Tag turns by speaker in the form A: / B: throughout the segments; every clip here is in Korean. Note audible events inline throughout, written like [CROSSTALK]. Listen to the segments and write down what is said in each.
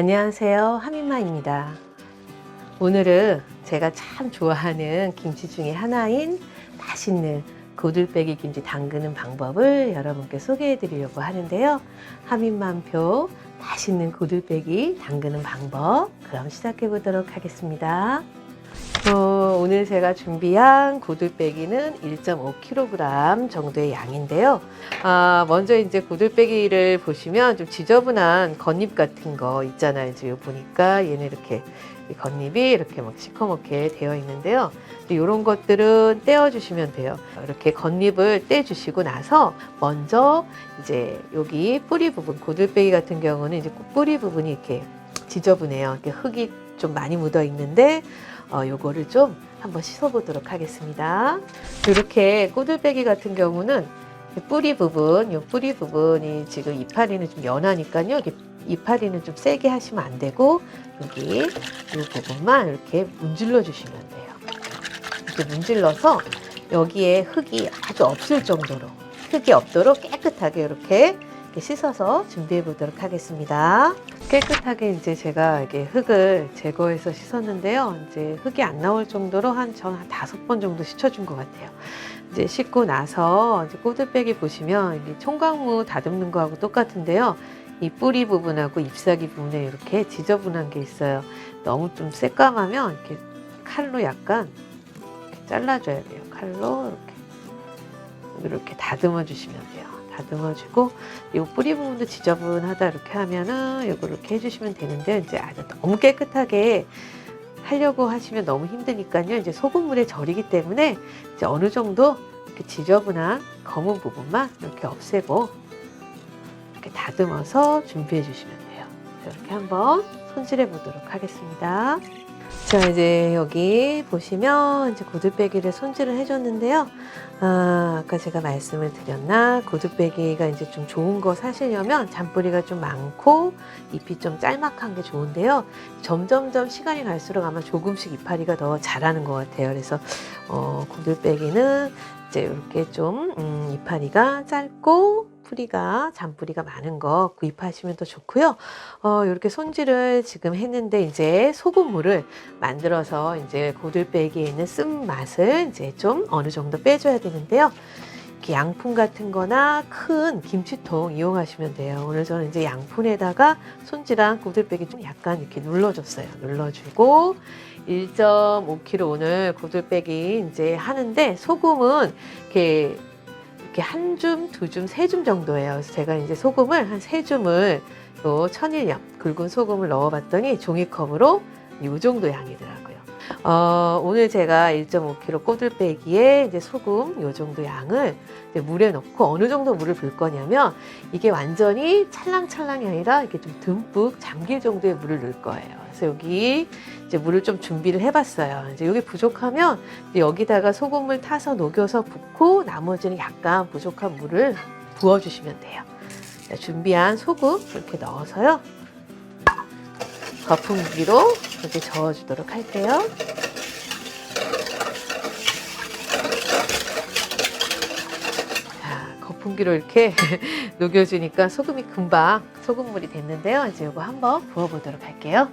A: 안녕하세요. 하민마입니다. 오늘은 제가 참 좋아하는 김치 중에 하나인 맛있는 고들빼기 김치 담그는 방법을 여러분께 소개해 드리려고 하는데요. 하민맘표 맛있는 고들빼기 담그는 방법 그럼 시작해 보도록 하겠습니다. 어, 오늘 제가 준비한 고들빼기는 1.5kg 정도의 양인데요. 아, 먼저 이제 고들빼기를 보시면 좀 지저분한 겉잎 같은 거 있잖아요. 지금 보니까 얘는 이렇게 이 겉잎이 이렇게 막 시커멓게 되어 있는데요. 이런 것들은 떼어주시면 돼요. 이렇게 겉잎을 떼주시고 나서 먼저 이제 여기 뿌리 부분, 고들빼기 같은 경우는 이제 뿌리 부분이 이렇게 지저분해요. 이렇게 흙이 좀 많이 묻어 있는데 어, 요거를 좀 한번 씻어보도록 하겠습니다. 이렇게 꼬들빼기 같은 경우는 이 뿌리 부분, 요 뿌리 부분이 지금 이파리는 좀 연하니까요. 이파리는 좀 세게 하시면 안 되고 여기 이 부분만 이렇게 문질러 주시면 돼요. 이렇게 문질러서 여기에 흙이 아주 없을 정도로 흙이 없도록 깨끗하게 이렇게 씻어서 준비해 보도록 하겠습니다. 깨끗하게 이제 제가 이게 흙을 제거해서 씻었는데요. 이제 흙이 안 나올 정도로 한 전 한 다섯 번 정도 씻어준 것 같아요. 이제 씻고 나서 이제 꼬들빼기 보시면 이게 총각무 다듬는 거하고 똑같은데요. 이 뿌리 부분하고 ip사귀 부분에 이렇게 지저분한 게 있어요. 너무 좀 새까마면 이렇게 칼로 약간 이렇게 잘라줘야 돼요. 칼로 이렇게 이렇게 다듬어 주시면 돼요. 다듬어주고 이 뿌리 부분도 지저분하다 이렇게 하면은 이거 이렇게 해주시면 되는데 이제 아주 너무 깨끗하게 하려고 하시면 너무 힘드니까요. 이제 소금물에 절이기 때문에 이제 어느 정도 이렇게 지저분한 검은 부분만 이렇게 없애고 이렇게 다듬어서 준비해 주시면 돼요. 이렇게 한번 손질해 보도록 하겠습니다. 자, 이제 여기 보시면 이제 고들빼기를 손질을 해줬는데요. 아, 아까 제가 말씀을 드렸나 고들빼기가 이제 좀 좋은 거 사시려면 잔뿌리가 좀 많고 잎이 좀 짤막한 게 좋은데요. 점점점 시간이 갈수록 아마 조금씩 이파리가 더 자라는 것 같아요. 그래서 어, 고들빼기는 이제 이렇게 좀 음, 이파리가 짧고 뿌리가 잔뿌리가 많은 거 구입하시면 더 좋고요. 어, 이렇게 손질을 지금 했는데 이제 소금물을 만들어서 이제 고들빼기에 있는 쓴 맛을 이제 좀 어느 정도 빼줘야 되는데요. 양푼 같은 거나 큰 김치통 이용하시면 돼요. 오늘 저는 이제 양푼에다가 손질한 고들빼기 좀 약간 이렇게 눌러줬어요. 눌러주고 1.5kg 오늘 고들빼기 이제 하는데 소금은 이렇게 이렇게 한 줌, 두 줌, 세 줌 정도예요. 그래서 제가 이제 소금을 한 세 줌을 또 천일염 굵은 소금을 넣어봤더니 종이컵으로 이 정도 양이더라고요. 어, 오늘 제가 1.5kg 꼬들빼기에 이제 소금 요 정도 양을 이제 물에 넣고 어느 정도 물을 붓을 거냐면 이게 완전히 찰랑찰랑이 아니라 이렇게 좀 듬뿍 잠길 정도의 물을 넣을 거예요. 그래서 여기 이제 물을 좀 준비를 해봤어요. 이제 여기 부족하면 여기다가 소금을 타서 녹여서 붓고 나머지는 약간 부족한 물을 부어주시면 돼요. 자, 준비한 소금 이렇게 넣어서요. 거품기로 이렇게 저어주도록 할게요. 자, 거품기로 이렇게 [LAUGHS] 녹여주니까 소금이 금방 소금물이 됐는데요. 이제 이거 한번 부어보도록 할게요.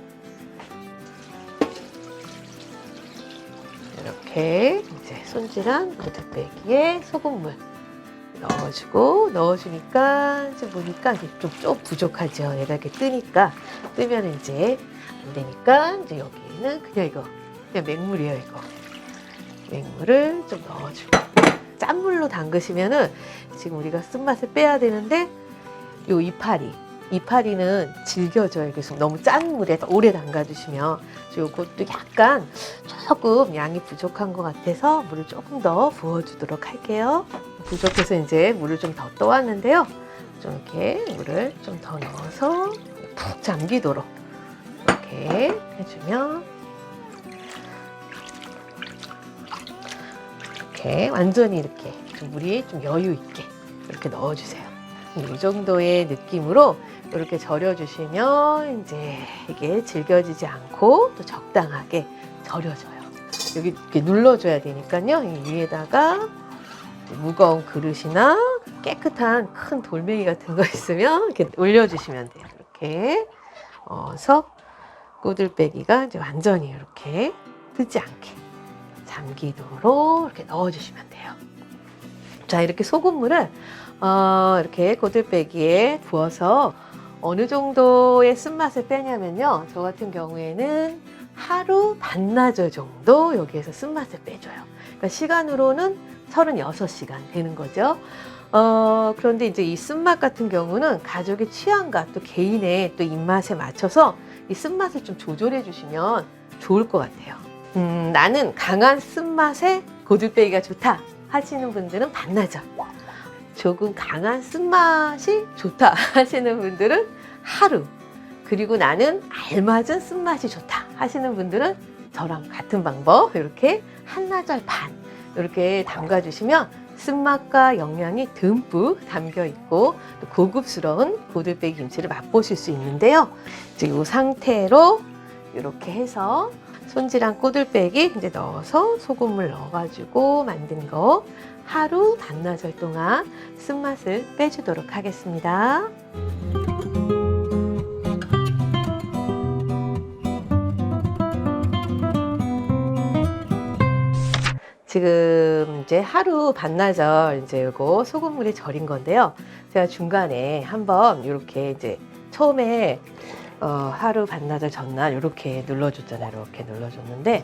A: 이렇게 이제 손질한 고들빼기에 소금물 넣어주고 넣어주니까 이제 보니까 이게 좀, 좀 부족하죠. 얘가 이렇게 뜨니까. 뜨면 이제 안 되니까 이제 여기는 그냥 이거 그냥 맹물이에요 이거. 맹물을 좀 넣어주고. 짠물로 담그시면은 지금 우리가 쓴맛을 빼야 되는데 요 이파리 이파리는 질겨져요. 그래서 너무 짠 물에 오래 담가주시면 요것도 약간 조금 양이 부족한 것 같아서 물을 조금 더 부어주도록 할게요. 부족해서 이제 물을 좀 더 떠왔는데요. 좀 이렇게 물을 좀 더 넣어서 푹 잠기도록 이렇게 해주면 이렇게 완전히 이렇게 좀 물이 좀 여유 있게 이렇게 넣어주세요. 이 정도의 느낌으로 이렇게 절여주시면 이제 이게 질겨지지 않고 또 적당하게 절여져요. 여기 이렇게 눌러줘야 되니까요. 이 위에다가 무거운 그릇이나 깨끗한 큰 돌멩이 같은 거 있으면 이렇게 올려주시면 돼요. 이렇게 넣어서 꼬들빼기가 이제 완전히 이렇게 뜨지 않게 잠기도록 이렇게 넣어주시면 돼요. 자, 이렇게 소금물을 어, 이렇게 고들빼기에 부어서 어느 정도의 쓴맛을 빼냐면요. 저 같은 경우에는 하루 반나절 정도 여기에서 쓴맛을 빼줘요. 그러니까 시간으로는 36시간 되는 거죠. 어, 그런데 이제 이 쓴맛 같은 경우는 가족의 취향과 또 개인의 또 입맛에 맞춰서 이 쓴맛을 좀 조절해 주시면 좋을 것 같아요. 음, 나는 강한 쓴맛에 고들빼기가 좋다 하시는 분들은 반나절. 조금 강한 쓴맛이 좋다 [LAUGHS] 하시는 분들은 하루. 그리고 나는 알맞은 쓴맛이 좋다 하시는 분들은 저랑 같은 방법 이렇게 한나절 반 이렇게 담가 주시면 쓴맛과 영양이 듬뿍 담겨 있고 또 고급스러운 고들빼기 김치를 맛보실 수 있는데요. 이제 이 상태로 이렇게 해서 손질한 꼬들빼기 이제 넣어서 소금물 넣어가지고 만든 거 하루 반나절 동안 쓴맛을 빼주도록 하겠습니다. 지금 이제 하루 반나절 이제 요거 소금물에 절인 건데요. 제가 중간에 한번 이렇게 이제 처음에 어, 하루 반나절 전날 이렇게 눌러줬잖아요. 이렇게 눌러줬는데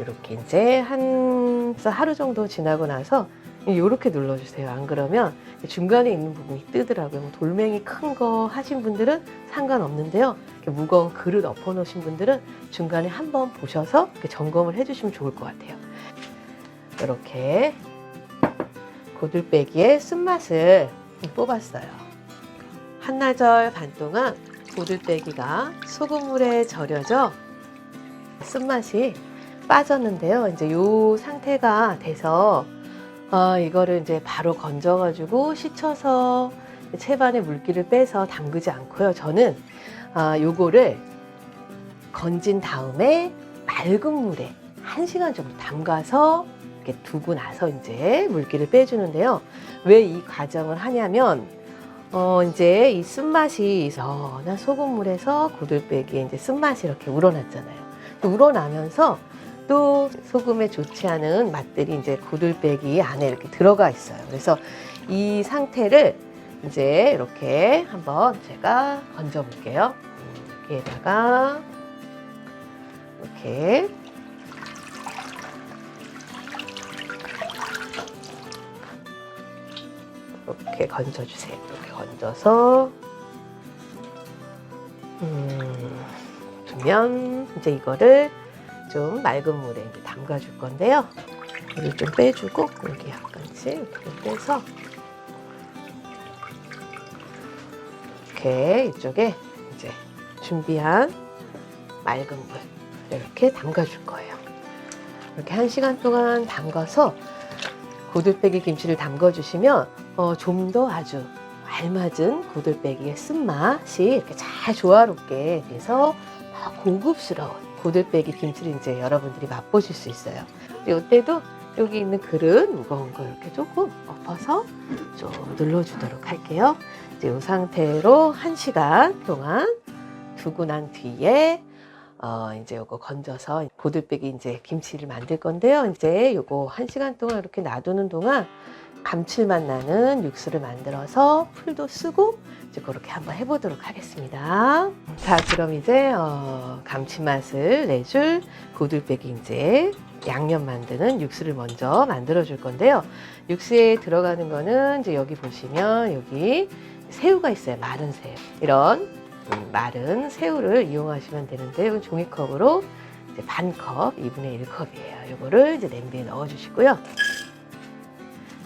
A: 이렇게 이제 한 하루 정도 지나고 나서 이렇게 눌러주세요. 안 그러면 중간에 있는 부분이 뜨더라고요. 뭐 돌멩이 큰 거 하신 분들은 상관없는데요. 무거운 그릇 엎어놓으신 분들은 중간에 한번 보셔서 점검을 해주시면 좋을 것 같아요. 이렇게 고들빼기의 쓴맛을 뽑았어요. 한나절 반 동안 고들빼기가 소금물에 절여져 쓴맛이 빠졌는데요. 이제 이 상태가 돼서 어, 이거를 이제 바로 건져가지고 씻어서 채반에 물기를 빼서 담그지 않고요. 저는 아, 요거를 건진 다음에 맑은 물에 한 시간 정도 담가서 이렇게 두고 나서 이제 물기를 빼주는데요. 왜 이 과정을 하냐면 어 이제 이 쓴맛이 선한 소금물에서 고들빼기에 이제 쓴맛이 이렇게 우러났잖아요. 또 우러나면서 또 소금에 좋지 않은 맛들이 이제 고들빼기 안에 이렇게 들어가 있어요. 그래서 이 상태를 이제 이렇게 한번 제가 건져 볼게요. 여기에다가 이렇게 이렇게 건져주세요. 이렇게 건져서 음, 두면 이제 이거를 좀 맑은 물에 이제 담가줄 건데요. 물을 좀 빼주고 여기 약간씩 이렇게 빼서 이렇게 이쪽에 이제 준비한 맑은 물 이렇게 담가줄 거예요. 이렇게 한 시간 동안 담가서 고들빼기 김치를 담궈 주시면 어, 좀 더 아주 알맞은 고들빼기의 쓴맛이 이렇게 잘 조화롭게 돼서 더 고급스러운 고들빼기 김치를 이제 여러분들이 맛보실 수 있어요. 이때도 여기 있는 그릇 무거운 거 이렇게 조금 엎어서 좀 눌러주도록 할게요. 이제 이 상태로 한 시간 동안 두고 난 뒤에 어, 이제 요거 건져서 고들빼기 이제 김치를 만들 건데요. 이제 요거 한 시간 동안 이렇게 놔두는 동안 감칠맛 나는 육수를 만들어서 풀도 쓰고 이제 그렇게 한번 해보도록 하겠습니다. 자, 그럼 이제 어, 감칠맛을 내줄 고들빼기 이제 양념 만드는 육수를 먼저 만들어 줄 건데요. 육수에 들어가는 거는 이제 여기 보시면 여기 새우가 있어요. 마른 새우. 이런 음, 마른 새우를 이용하시면 되는데 이건 종이컵으로 이제 반 컵, 2분의 1컵이에요. 이거를 이제 냄비에 넣어 주시고요.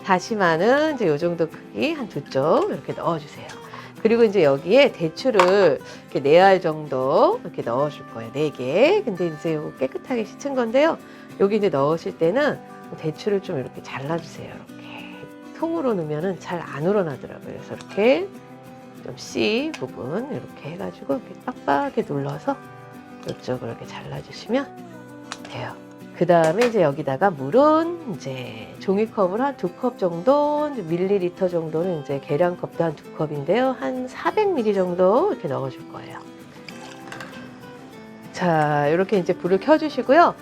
A: 다시마는 이제 요 정도 크기 한 두 쪽 이렇게 넣어 주세요. 그리고 이제 여기에 대추를 이렇게 네 알 정도 이렇게 넣어 줄 거예요. 네 개. 근데 이제 요거 깨끗하게 씻은 건데요. 여기 이제 넣으실 때는 대추를 좀 이렇게 잘라 주세요. 이렇게. 통으로 넣으면은 잘 안 우러나더라고요. 그래서 이렇게 좀 C 부분 이렇게 해가지고 이렇게 빡빡하게 눌러서 이쪽으로 이렇게 잘라주시면 돼요. 그 다음에 이제 여기다가 물은 이제 종이컵을 한 두 컵 정도, 밀리리터 정도는 이제 계량컵도 한 두 컵인데요. 한 400ml 정도 이렇게 넣어줄 거예요. 자, 이렇게 이제 불을 켜주시고요.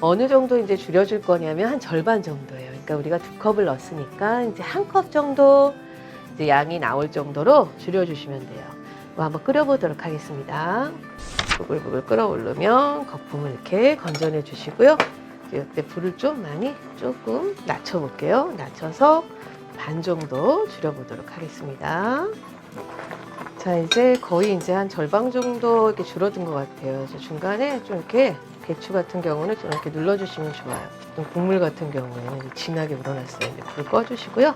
A: 어느 정도 이제 줄여줄 거냐면 한 절반 정도예요. 그러니까 우리가 두 컵을 넣었으니까 이제 한 컵 정도 이제 양이 나올 정도로 줄여주시면 돼요. 이거 한번 끓여보도록 하겠습니다. 부글부글 끓어오르면 거품을 이렇게 건져내 주시고요. 이때 불을 좀 많이 조금 낮춰볼게요. 낮춰서 반 정도 줄여보도록 하겠습니다. 자, 이제 거의 이제 한 절반 정도 이렇게 줄어든 것 같아요. 이제 중간에 좀 이렇게 배추 같은 경우는 좀 이렇게 눌러주시면 좋아요. 좀 국물 같은 경우에는 진하게 우러났어요. 불 꺼주시고요.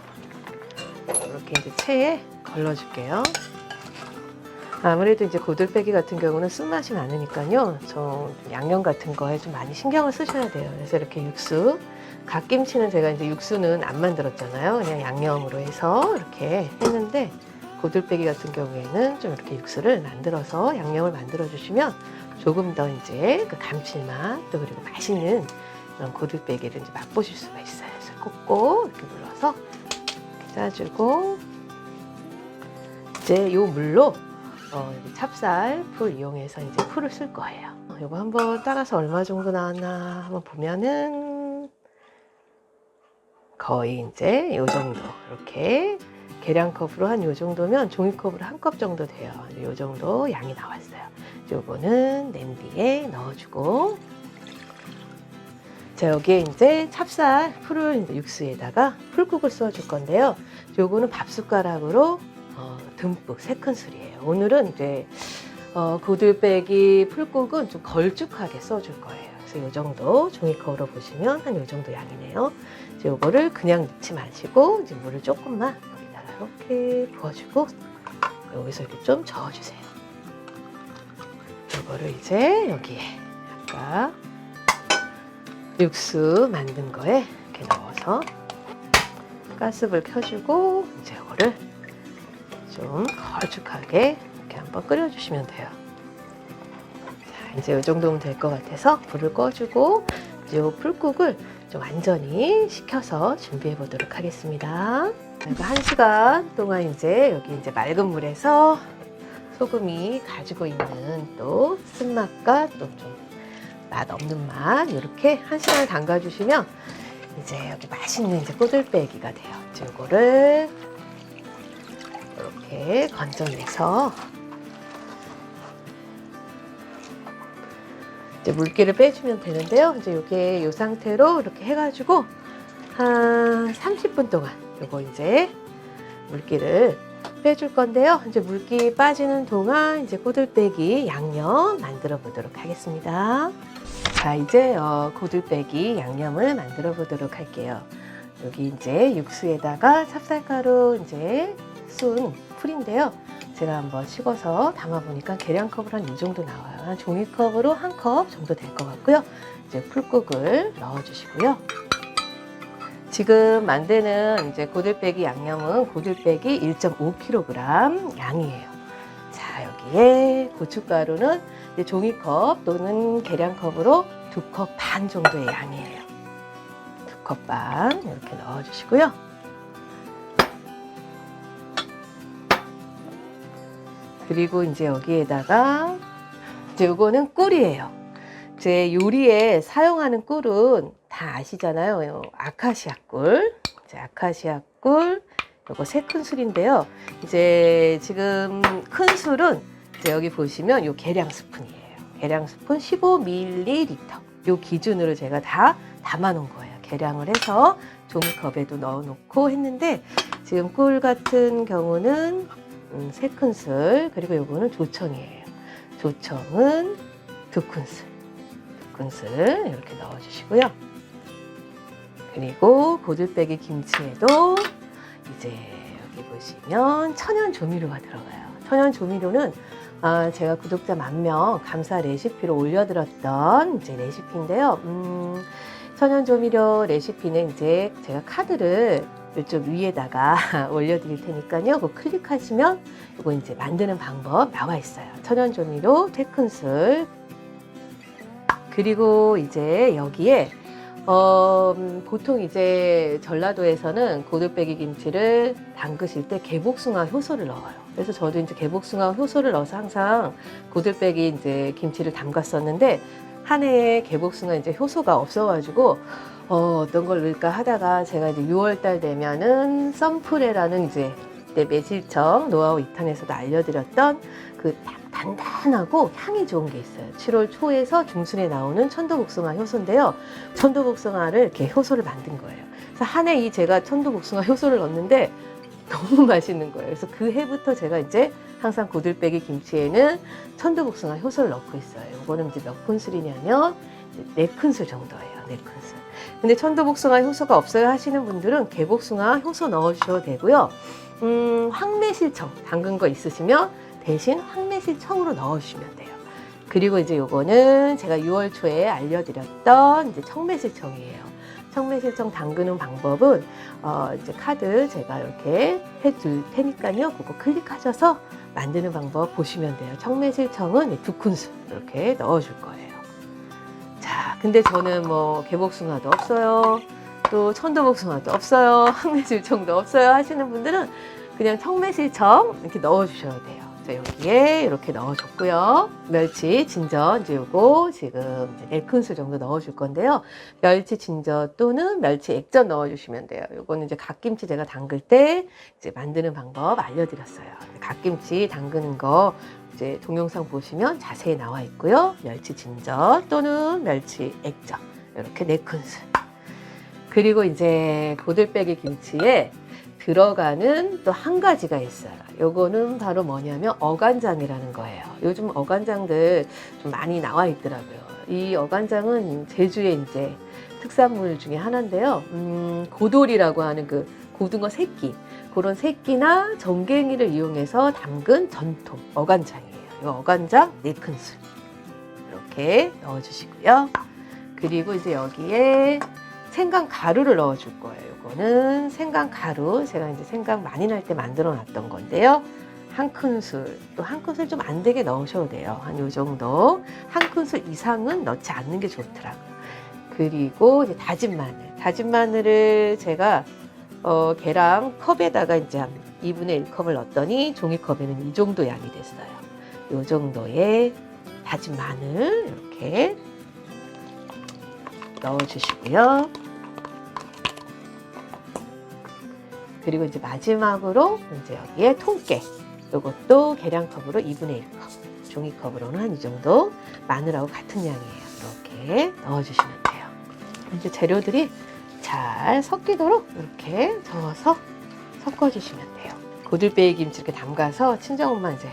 A: 이렇게 이제 체에 걸러줄게요. 아무래도 이제 고들빼기 같은 경우는 쓴맛이 많으니까요. 저 양념 같은 거에 좀 많이 신경을 쓰셔야 돼요. 그래서 이렇게 육수, 갓김치는 제가 이제 육수는 안 만들었잖아요. 그냥 양념으로 해서 이렇게 했는데 고들빼기 같은 경우에는 좀 이렇게 육수를 만들어서 양념을 만들어 주시면 조금 더 이제 그 감칠맛 또 그리고 맛있는 그런 고들빼기를 이제 맛보실 수가 있어요. 그래서 콕콕 이렇게 눌러서 짜주고 이제 요 물로 어, 찹쌀 풀 이용해서 이제 풀을 쓸 거예요. 어, 요거 한번 따라서 얼마 정도 나왔나 한번 보면은 거의 이제 요 정도 이렇게 계량컵으로 한 요 정도면 종이컵으로 한 컵 정도 돼요. 요 정도 양이 나왔어요. 요거는 냄비에 넣어주고 자 여기에 이제 찹쌀 풀을 이제 육수에다가 풀국을 쏘아줄 건데요. 요거는 밥 숟가락으로 어, 듬뿍 세 큰술이에요. 오늘은 이제 어, 고들빼기 풀국은 좀 걸쭉하게 써줄 거예요. 그래서 이 정도 종이컵으로 보시면 한이 정도 양이네요. 이제 요거를 그냥 넣지 마시고 이제 물을 조금만 여기다가 이렇게 부어주고 여기서 이렇게 좀 저어주세요. 요거를 이제 여기에 아까 육수 만든 거에 이렇게 넣어서 가스불 켜주고 이제 이거를 좀 걸쭉하게 이렇게 한번 끓여주시면 돼요. 자, 이제 이 정도면 될 것 같아서 불을 꺼주고 이제 이 풀국을 좀 완전히 식혀서 준비해 보도록 하겠습니다. 한 시간 동안 이제 여기 이제 맑은 물에서 소금이 가지고 있는 또 쓴맛과 또 좀 맛 없는 맛 이렇게 한 시간 담가 주시면 이제 여기 맛있는 이제 꼬들빼기가 돼요. 이거를 이렇게 건져내서 이제 물기를 빼주면 되는데요. 이제 이게 이 상태로 이렇게 해가지고 한 30분 동안 요거 이제 물기를 빼줄 건데요. 이제 물기 빠지는 동안 이제 꼬들빼기 양념 만들어 보도록 하겠습니다. 자, 이제 어, 고들빼기 양념을 만들어 보도록 할게요. 여기 이제 육수에다가 찹쌀가루 이제 쏜 풀인데요. 제가 한번 식어서 담아보니까 계량컵으로 한이 정도 나와요. 한 종이컵으로 한 컵 정도 될 것 같고요. 이제 풀국을 넣어주시고요. 지금 만드는 이제 고들빼기 양념은 고들빼기 1.5kg 양이에요. 자, 여기에 고춧가루는 종이컵 또는 계량컵으로 두 컵 반 정도의 양이에요. 두 컵 반 이렇게 넣어주시고요. 그리고 이제 여기에다가 이제 요거는 꿀이에요. 제 요리에 사용하는 꿀은 다 아시잖아요. 요 아카시아 꿀. 이제 아카시아 꿀. 요거 세 큰술인데요. 이제 지금 큰 술은 이제 여기 보시면 요 계량 스푼이에요. 계량 스푼 15ml. 요 기준으로 제가 다 담아 놓은 거예요. 계량을 해서 종이컵에도 넣어 놓고 했는데 지금 꿀 같은 경우는 음, 세 큰술 그리고 요거는 조청이에요. 조청은 두 큰술. 두 큰술 이렇게 넣어 주시고요. 그리고 고들빼기 김치에도 이제 여기 보시면 천연 조미료가 들어가요. 천연 조미료는 아, 제가 구독자 만 명 감사 레시피로 올려드렸던 이제 레시피인데요. 음, 천연 조미료 레시피는 이제 제가 카드를 이쪽 위에다가 [LAUGHS] 올려드릴 테니까요. 그거 클릭하시면 이거 이제 만드는 방법 나와 있어요. 천연 조미료 세 큰술 그리고 이제 여기에 어, 음, 보통 이제 전라도에서는 고들빼기 김치를 담그실 때 개복숭아 효소를 넣어요. 그래서 저도 이제 개복숭아 효소를 넣어서 항상 고들빼기 이제 김치를 담갔었는데 한 해에 개복숭아 이제 효소가 없어가지고 어, 어떤 걸 넣을까 하다가 제가 이제 6월달 되면은 썬프레라는 이제 내 매실청 노하우 2탄에서도 알려드렸던 그 단- 단단하고 향이 좋은 게 있어요. 7월 초에서 중순에 나오는 천도복숭아 효소인데요. 천도복숭아를 이렇게 효소를 만든 거예요. 그래서 한 해 이 제가 천도복숭아 효소를 넣었는데 너무 [LAUGHS] 맛있는 거예요. 그래서 그 해부터 제가 이제 항상 고들빼기 김치에는 천도복숭아 효소를 넣고 있어요. 이거는 이제 몇 큰술이냐면 네 큰술 정도예요. 네 큰술. 근데 천도복숭아 효소가 없어요 하시는 분들은 개복숭아 효소 넣으셔도 되고요. 음, 황매실청 담근 거 있으시면 대신 황매실청으로 넣으시면 돼요. 그리고 이제 요거는 제가 6월 초에 알려드렸던 이제 청매실청이에요. 청매실청 담그는 방법은 어, 이제 카드 제가 이렇게 해둘 테니까요. 그거 클릭하셔서 만드는 방법 보시면 돼요. 청매실청은 두 큰술 이렇게 넣어줄 거예요. 자, 근데 저는 뭐 개복숭아도 없어요. 또 천도복숭아도 없어요. [LAUGHS] 황매실청도 없어요. 하시는 분들은 그냥 청매실청 이렇게 넣어주셔도 돼요. 자, 여기에 이렇게 넣어줬고요. 멸치 진저 이제 요거 지금 이제 네 큰술 정도 넣어줄 건데요. 멸치 진저 또는 멸치 액젓 넣어주시면 돼요. 요거는 이제 갓김치 제가 담글 때 이제 만드는 방법 알려드렸어요. 갓김치 담그는 거 이제 동영상 보시면 자세히 나와 있고요. 멸치 진저 또는 멸치 액젓 이렇게 네 큰술. 그리고 이제 고들빼기 김치에 들어가는 또 한 가지가 있어요. 요거는 바로 뭐냐면 어간장이라는 거예요. 요즘 어간장들 좀 많이 나와 있더라고요. 이 어간장은 제주의 이제 특산물 중에 하나인데요. 음, 고돌이라고 하는 그 고등어 새끼 그런 새끼나 정갱이를 이용해서 담근 전통 어간장이에요. 이 어간장 네 큰술 이렇게 넣어주시고요. 그리고 이제 여기에 생강 가루를 넣어줄 거예요. 이거는 생강 가루 제가 이제 생강 많이 날 때 만들어 놨던 건데요. 한 큰술 또 한 큰술 좀 안 되게 넣으셔도 돼요. 한 요 정도 한 큰술 이상은 넣지 않는 게 좋더라고요. 그리고 이제 다진 마늘 다진 마늘을 제가 어, 계량 컵에다가 이제 한 2분의 1컵을 넣었더니 종이컵에는 이 정도 양이 됐어요. 요 정도의 다진 마늘 이렇게 넣어주시고요. 그리고 이제 마지막으로 이제 여기에 통깨. 이것도 계량컵으로 2분의 1컵. 종이컵으로는 한 이 정도. 마늘하고 같은 양이에요. 이렇게 넣어주시면 돼요. 이제 재료들이 잘 섞이도록 이렇게 저어서 섞어주시면 돼요. 고들빼기 김치 이렇게 담가서 친정엄마 이제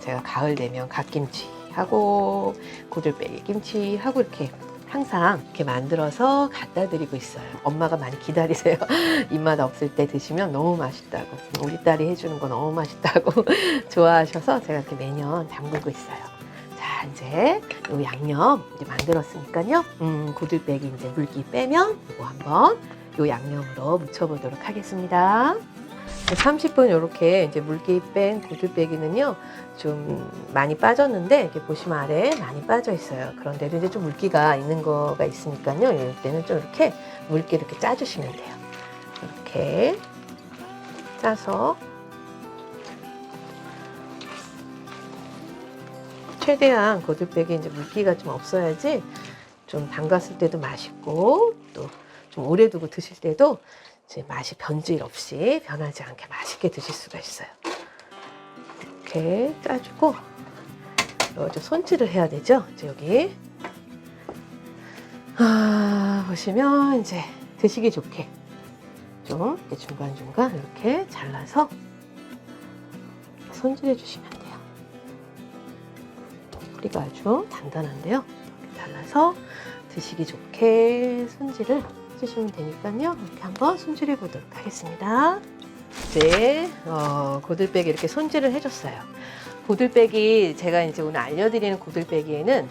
A: 제가 가을 되면 갓김치 하고 고들빼기 김치 하고 이렇게 항상 이렇게 만들어서 갖다 드리고 있어요. 엄마가 많이 기다리세요. [LAUGHS] 입맛 없을 때 드시면 너무 맛있다고. 우리 딸이 해주는 거 너무 맛있다고 [LAUGHS] 좋아하셔서 제가 이렇게 매년 담그고 있어요. 자, 이제 요 양념 이제 만들었으니까요. 음, 고들빼기 이제 물기 빼면 이거 한번 요 양념으로 묻혀보도록 하겠습니다. 30분 이렇게 이제 물기 뺀 고들빼기는요 좀 많이 빠졌는데 이렇게 보시면 아래 많이 빠져 있어요. 그런데도 이제 좀 물기가 있는 거가 있으니까요. 이럴 때는 좀 이렇게 물기 이렇게 짜주시면 돼요. 이렇게 짜서 최대한 고들빼기 이제 물기가 좀 없어야지 좀 담갔을 때도 맛있고 또 좀 오래 두고 드실 때도 이제 맛이 변질 없이 변하지 않게 맛있게 드실 수가 있어요. 이렇게 짜주고 이제 손질을 해야 되죠. 이제 여기 아, 보시면 이제 드시기 좋게 좀 이렇게 중간 중간 이렇게 잘라서 손질해 주시면 돼요. 뿌리가 아주 단단한데요. 잘라서 드시기 좋게 손질을 해주시면 되니까요. 이렇게 한번 손질해 보도록 하겠습니다. 이제 어, 고들빼기 이렇게 손질을 해줬어요. 고들빼기 제가 이제 오늘 알려드리는 고들빼기에는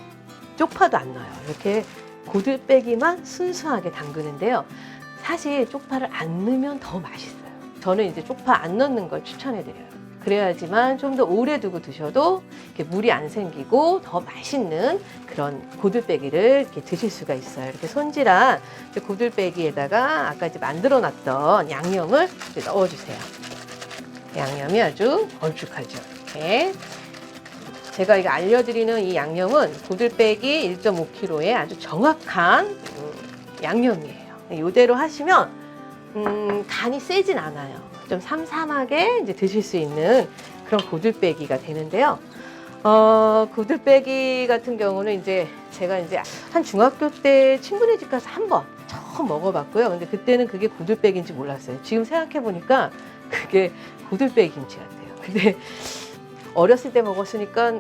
A: 쪽파도 안 넣어요. 이렇게 고들빼기만 순수하게 담그는데요. 사실 쪽파를 안 넣으면 더 맛있어요. 저는 이제 쪽파 안 넣는 걸 추천해드려요. 그래야지만 좀 더 오래 두고 드셔도 물이 안 생기고 더 맛있는 그런 고들빼기를 이렇게 드실 수가 있어요. 이렇게 손질한 고들빼기에다가 아까 이제 만들어 놨던 양념을 넣어주세요. 양념이 아주 걸쭉하죠. 이렇게. 제가 이거 알려드리는 이 양념은 고들빼기 1.5kg의 아주 정확한 음, 양념이에요. 이대로 하시면 음, 간이 세진 않아요. 좀 삼삼하게 이제 드실 수 있는 그런 고들빼기가 되는데요. 어, 고들빼기 같은 경우는 이제 제가 이제 한 중학교 때 친구네 집 가서 한 번 처음 먹어봤고요. 근데 그때는 그게 고들빼기인지 몰랐어요. 지금 생각해보니까 그게 고들빼기 김치 같아요. 근데 어렸을 때 먹었으니까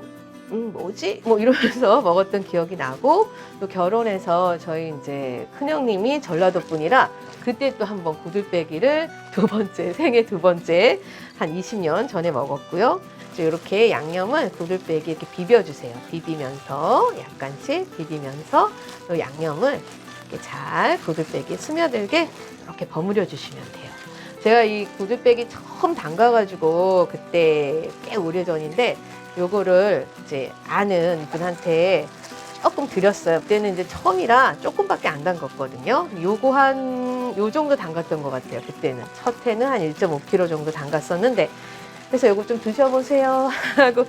A: 음 뭐지? 뭐 이러면서 [LAUGHS] 먹었던 기억이 나고 또 결혼해서 저희 이제 큰형님이 전라도 분이라 그때 또 한번 고들빼기를 두 번째 [LAUGHS] 생애 두 번째 한 20년 전에 먹었고요. 이렇게 양념을 고들빼기 이렇게 비벼주세요. 비비면서 약간씩 비비면서 이 양념을 이렇게 잘 고들빼기 스며들게 이렇게 버무려 주시면 돼요. 제가 이 고들빼기 처음 담가가지고 그때 꽤 오래전인데 요거를 이제 아는 분한테 조금 드렸어요. 그때는 이제 처음이라 조금밖에 안 담갔거든요. 요거 한 요 정도 담갔던 것 같아요. 그때는 첫 해는 한 1.5kg 정도 담갔었는데 그래서 요거 좀 드셔보세요 [LAUGHS] 하고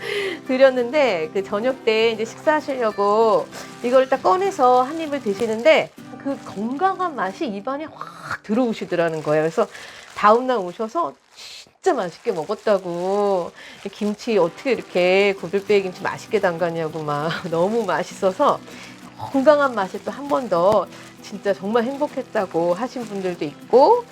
A: 드렸는데 그 저녁 때 이제 식사하시려고 이걸 딱 꺼내서 한 입을 드시는데 그 건강한 맛이 입안에 확 들어오시더라는 거예요. 그래서 다음날 오셔서 진짜 맛있게 먹었다고 김치 어떻게 이렇게 고들빼기 김치 맛있게 담갔냐고 막 [LAUGHS] 너무 맛있어서 건강한 맛에 또한 번 더 진짜 정말 행복했다고 하신 분들도 있고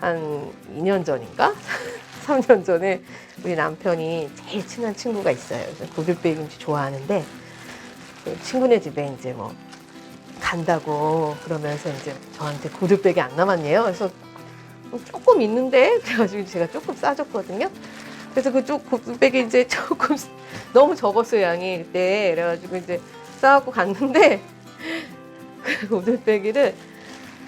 A: 한 2년 전인가 [LAUGHS] 3년 전에 우리 남편이 제일 친한 친구가 있어요. 고들빼기 김치 좋아하는데 그 친구네 집에 이제 뭐 간다고 그러면서 이제 저한테 고들빼기 안 남았네요. 그래서 뭐 조금 있는데 [LAUGHS] 그래가지고 제가 조금 싸줬거든요. 그래서 그쪽 고들빼기 이제 [LAUGHS] 조금 너무 적었어요 양이 그때 그래가지고 이제 싸갖고 갔는데 [LAUGHS] 그 고들빼기를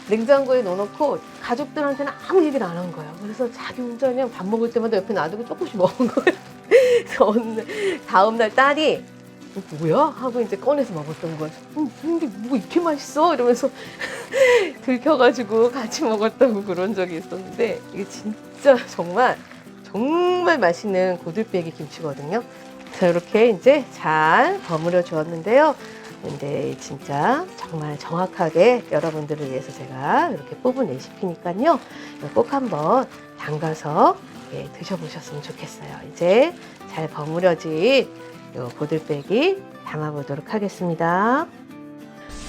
A: 냉장고에 넣어놓고 가족들한테는 아무 얘기를 안 한 거예요. 그래서 자기 혼자 그냥 밥 먹을 때마다 옆에 놔두고 조금씩 먹은 거예요. 그래서 다음날 딸이 어, 뭐야? 하고 이제 꺼내서 먹었던 거예요. 음, 근데 뭐 이렇게 맛있어? 이러면서 [LAUGHS] 들켜가지고 같이 먹었다고 그런 적이 있었는데 이게 진짜 정말 정말 맛있는 고들빼기 김치거든요. 자 이렇게 이제 잘 버무려 주었는데요. 근데 진짜 정말 정확하게 여러분들을 위해서 제가 이렇게 뽑은 레시피니까요. 꼭 한번 담가서 예, 드셔보셨으면 좋겠어요. 이제 잘 버무려진 요 고들빼기 담아보도록 하겠습니다.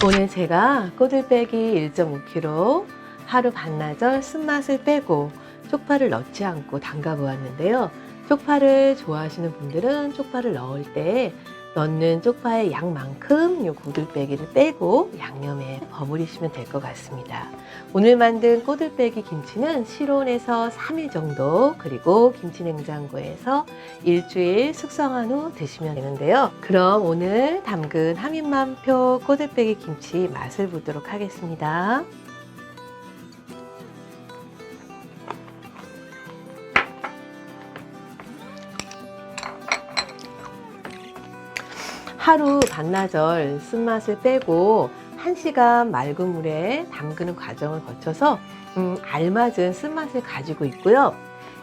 A: 오늘 제가 꼬들빼기 1.5kg 하루 반나절 쓴맛을 빼고 쪽파를 넣지 않고 담가 보았는데요. 쪽파를 좋아하시는 분들은 쪽파를 넣을 때 넣는 쪽파의 양만큼 요 고들빼기를 빼고 양념에 버무리시면 될 것 같습니다. 오늘 만든 꼬들빼기 김치는 실온에서 3일 정도 그리고 김치 냉장고에서 일주일 숙성한 후 드시면 되는데요. 그럼 오늘 담근 하민만표 꼬들빼기 김치 맛을 보도록 하겠습니다. 하루 반나절 쓴맛을 빼고 1시간 맑은 물에 담그는 과정을 거쳐서 음, 알맞은 쓴맛을 가지고 있고요.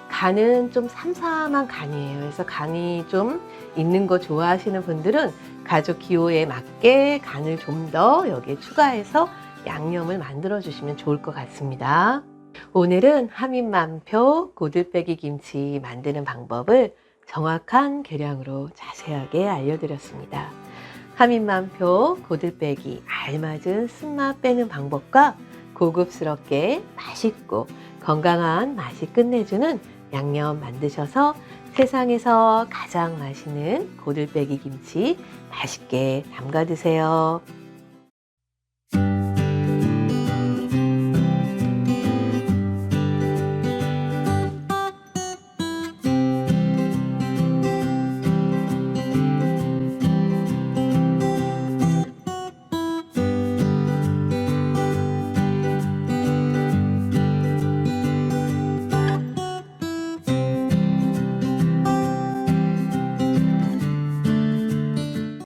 A: 간은 좀 삼삼한 간이에요. 그래서 간이 좀 있는 거 좋아하시는 분들은 가족 기호에 맞게 간을 좀 더 여기에 추가해서 양념을 만들어 주시면 좋을 것 같습니다. 오늘은 하민만표 고들빼기 김치 만드는 방법을 정확한 계량으로 자세하게 알려드렸습니다. 하민만표 고들빼기 알맞은 쓴맛 빼는 방법과 고급스럽게 맛있고 건강한 맛이 끝내주는 양념 만드셔서 세상에서 가장 맛있는 고들빼기 김치 맛있게 담가 드세요.